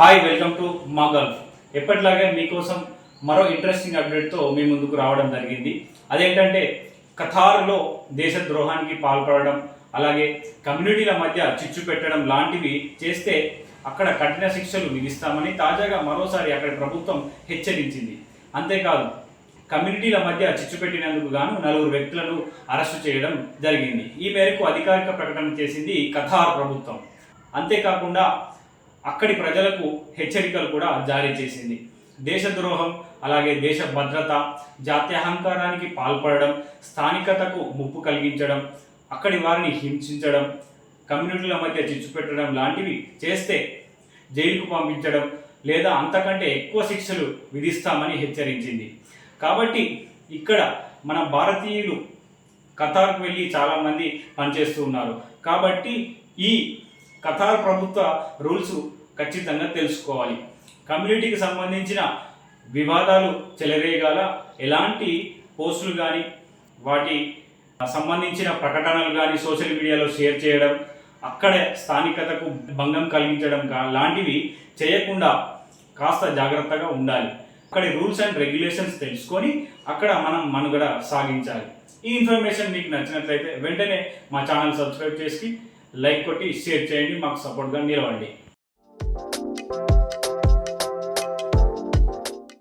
Hi welcome to మా Gulf ఎప్పటిలాగే మీకోసం మరో ఇంట్రెస్టింగ్ అప్డేట్తో మీ ముందుకు రావడం జరిగింది. అదేంటంటే ఖతార్లో దేశద్రోహానికి పాల్పడడం అలాగే కమ్యూనిటీల మధ్య చిచ్చు పెట్టడం లాంటివి చేస్తే అక్కడ కఠిన శిక్షలు విధిస్తామని తాజాగా మరోసారి అక్కడ ప్రభుత్వం హెచ్చరించింది. అంతేకాదు కమ్యూనిటీల మధ్య చిచ్చు పెట్టినందుకు గాను నలుగురు వ్యక్తులను అరెస్టు చేయడం జరిగింది. ఈ మేరకు అధికారిక ప్రకటన చేసింది ఖతార్ ప్రభుత్వం. అంతేకాకుండా అక్కడి ప్రజలకు హెచ్చరికలు కూడా జారీ చేసింది. దేశద్రోహం అలాగే దేశ భద్రత జాత్యహంకారానికి పాల్పడడం స్థానికతకు ముప్పు కలిగించడం అక్కడి వారిని హింసించడం కమ్యూనిటీల మధ్య చిచ్చు పెట్టడం లాంటివి చేస్తే జైలుకు పంపించడం లేదా అంతకంటే ఎక్కువ శిక్షలు విధిస్తామని హెచ్చరించింది. కాబట్టి ఇక్కడ మన భారతీయులు ఖతార్కు వెళ్ళి చాలామంది పనిచేస్తూ ఉన్నారు. కాబట్టి ఈ ఖతార్ ప్రభుత్వ రూల్స్ ఖచ్చితంగా తెలుసుకోవాలి. కమ్యూనిటీకి సంబంధించిన వివాదాలు చెలరేగాల ఎలాంటి పోస్టులు కానీ వాటి సంబంధించిన ప్రకటనలు కానీ సోషల్ మీడియాలో షేర్ చేయడం అక్కడ స్థానికతకు భంగం కలిగించడం కా- లాంటివి చేయకుండా కాస్త జాగ్రత్తగా ఉండాలి. అక్కడి రూల్స్ అండ్ రెగ్యులేషన్స్ తెలుసుకొని అక్కడ మనం మనుగడ సాగించాలి. ఈ ఇన్ఫర్మేషన్ మీకు నచ్చినట్లయితే వెంటనే మా ఛానల్ సబ్స్క్రైబ్ చేసి లైక్ కొట్టి షేర్ చేయండి మాకు సపోర్ట్గా నిలవండి.